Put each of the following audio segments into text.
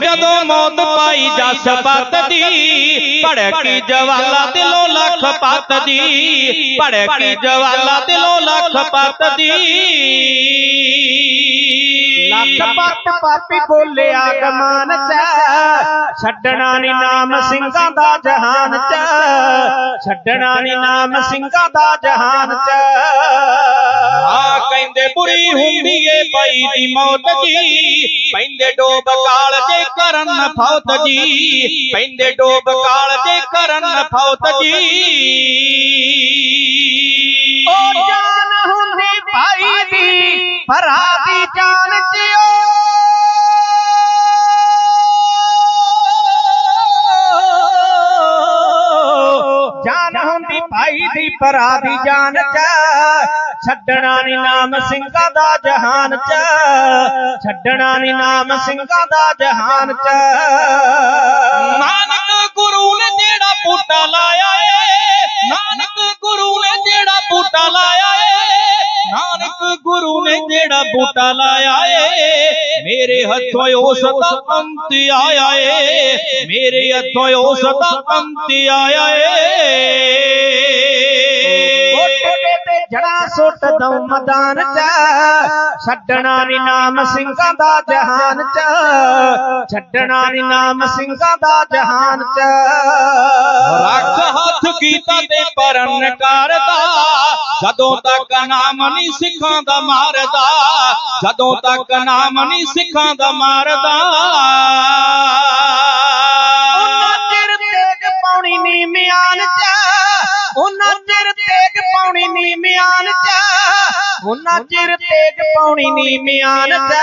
ਜਦੋਂ ਮੌਤ ਪਾਈ ਜਸ ਪਤ ਦੀ ਭੜਕੀ ਜਵਾਲਾ ਦਿਲੋਂ ਲੱਖ ਪਤ ਦੀ ਭੜਕੀ ਜਵਾਲਾ ਦਿਲੋਂ ਲੱਖ ਪਤ ਦੀ। ਲੱਖ ਪੱਟ ਪਾਪੀ ਬੋਲਿਆ ਗਮਾਨ ਚ। ਛੱਡਣਾ ਨੀ ਨਾਮ ਸਿੰਘਾਂ ਦਾ ਜਹਾਨ ਚ। ਛੱਡਣਾ ਨੀ ਨਾਮ ਸਿੰਘਾਂ ਦਾ ਜਹਾਨ ਚ। ਆ ਕਹਿੰਦੇ ਬੁਰੀ ਹੁੰਦੀ ਏ ਬਾਈ ਦੀ ਮੌਤ ਜੀ ਪੈਂਦੇ ਡੋਬ ਕਾਲ ਜੇ ਕਰਨ ਫੌਤ ਜੀ ਪੈਂਦੇ ਡੋਬ ਕਾਲ ਜੇ ਕਰਨ ਫੌਤ ਜੀ। ਉਹ ਜਾਨ ਹੁੰਦੀ ਭਾਈ ਦੀ ਭਰਾ ਦੀ ਜਾਨ ਚ ਜਾਨ ਹੁੰਦੀ ਭਾਈ ਦੀ ਭਰਾ ਦੀ ਜਾਨ ਚ। ਛੱਡਣਾ ਨੀ ਨਾਮ ਸਿੰਘਾਂ ਦਾ ਜਹਾਨ ਚ। ਛੱਡਣਾ ਨੀ ਨਾਮ ਸਿੰਘਾਂ ਦਾ ਜਹਾਨ ਚ। ਨਾਨਕ ਗੁਰੂ ਨੇ ਜਿਹੜਾ ਬੂਟਾ ਲਾਇਆ ਏ, ਨਾਨਕ ਗੁਰੂ ਨੇ ਜਿਹੜਾ ਬੂਟਾ ਲਾਇਆ ਏ, ਨਾਨਕ ਗੁਰੂ ਨੇ ਜਿਹੜਾ ਬੂਟਾ ਲਾਇਆ ਏ, ਮੇਰੇ ਹੱਥੋਂ ਉਸ ਦਾ ਅੰਤ ਆਇਆ ਏ, ਮੇਰੇ ਹੱਥੋਂ ਉਸ ਦਾ ਅੰਤ ਆਇਆ ਏ। ਸੁੱਟ ਦਉ ਮੈਦਾਨ ਚ। ਛੱਡਣਾ ਨੀ ਨਾਮ ਸਿੰਘਾਂ ਦਾ ਜਹਾਨ ਚ। ਛੱਡਣਾ ਨੀ ਨਾਮ ਸਿੰਘਾਂ ਦਾ ਜਹਾਨ ਚ। ਰੱਖ ਹੱਥ ਕੀਤਾ ਤੇ ਪਰਨ ਕਰਦਾ। ਜਦੋਂ ਤੱਕ ਨਾਮ ਨਹੀਂ ਸਿੱਖਾਂ ਦਾ ਮਾਰਦਾ ਜਦੋਂ ਤੱਕ ਨਾਮ ਨਹੀਂ ਸਿੱਖਾਂ ਦਾ ਮਾਰਦਾ। ਉਹਨਾਂ ਚਿਰ ਤੇਗ ਪਾਉਣੀ ਨੀ ਮਿਆਨ ਚ। ਉਹਨਾਂ ਚਿਰ ਤੇਗ ਪਾਉਣੀ ਨੀ ਮਿਆਨ ਚ। ਉਹਨਾਂ ਚਿਰ ਤੇਗ ਪਾਉਣੀ ਨੀ ਮਿਆਨ ਚ।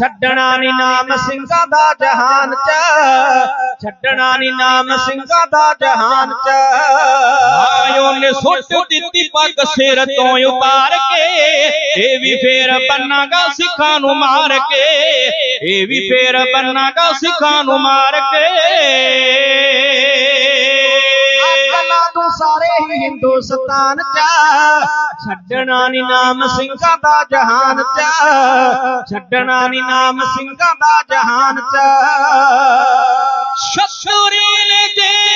ਛੱਡਣਾ ਨੀ ਨਾਮ ਸਿੰਘਾਂ ਦਾ ਜਹਾਨ ਚ। ਛੱਡਣਾ ਨੀ ਨਾਮ ਸਿੰਘਾਂ ਦਾ ਜਹਾਨ ਚ। ਆਇਓ ਨੇ ਸੁੱਟ ਦਿੱਤੀ ਪੱਗ ਸਿਰ ਤੋਂ ਉਤਾਰ ਕੇ। ਇਹ ਵੀ ਫੇਰ ਬੰਨਾਗਾ ਸਿੱਖਾਂ ਨੂੰ ਮਾਰ ਕੇ। ਇਹ ਵੀ ਫੇਰ ਬੰਨਾਗਾ ਸਿੱਖਾਂ ਨੂੰ ਮਾਰ ਕੇ। ਹਿੰਦੁਸਤਾਨ ਚ, ਛੱਡਣਾ ਨੀ ਨਾਮ ਸਿੰਘਾਂ ਦਾ ਜਹਾਨ ਚ, ਛੱਡਣਾ ਨੀ ਨਾਮ ਸਿੰਘਾਂ ਦਾ ਜਹਾਨ ਚ। ਸ਼ਤਰੀ ਨੇ ਜਿਹੜਾ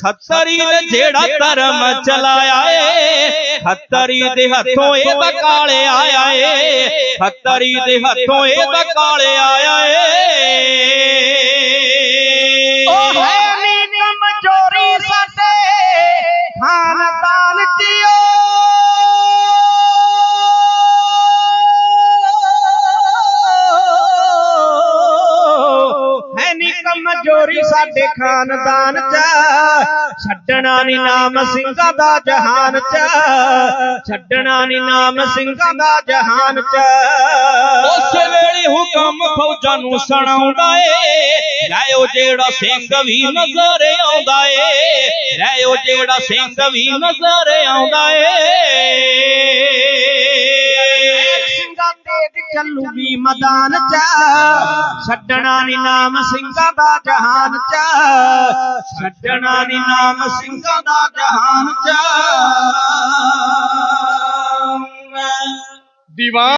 ਸਤਰੀ ਨੇ ਜਿਹੜਾ ਧਰਮ ਚਲਾਇਆ ਏ ਖੱਤਰੀ ਦੇ ਹੱਥੋਂ ਇਹਦਾ ਕਾਲੇ ਆਇਆ ਏ ਖੱਤਰੀ ਦੇ ਹੱਥੋਂ ਇਹਦਾ ਕਾਲੇ ਆਇਆ ਏ। ਨੀ ਸਾਡੇ ਖਾਨਦਾਨ ਚ। ਛੱਡਣਾ ਨੀ ਨਾਮ ਸਿੰਘਾਂ ਦਾ ਜਹਾਨ ਚ। ਛੱਡਣਾ ਨੀ ਨਾਮ ਸਿੰਘਾਂ ਦਾ ਜਹਾਨ ਚ। ਉਸ ਵੇਲੇ ਹੁਕਮ ਫੌਜਾਂ ਨੂੰ ਸੁਣਾਉਂਦਾ ਏ। ਲੈਓ ਜਿਹੜਾ ਸਿੰਘ ਵੀ ਨਜ਼ਰ ਆਉਂਦਾ ਏ। ਲੈਓ ਜਿਹੜਾ ਸਿੰਘ ਵੀ ਨਜ਼ਰ ਆਉਂਦਾ ਏ। ਚੱਲੂਗੀ ਮੈਦਾਨ ਚ। ਛੱਡਣਾ ਨੀ ਨਾਮ ਸਿੰਘਾਂ ਦਾ ਜਹਾਨ ਚ। ਛੱਡਣਾ ਨੀ ਨਾਮ ਸਿੰਘਾਂ ਦਾ ਜਹਾਨ ਚ। ਦੀਵਾਨ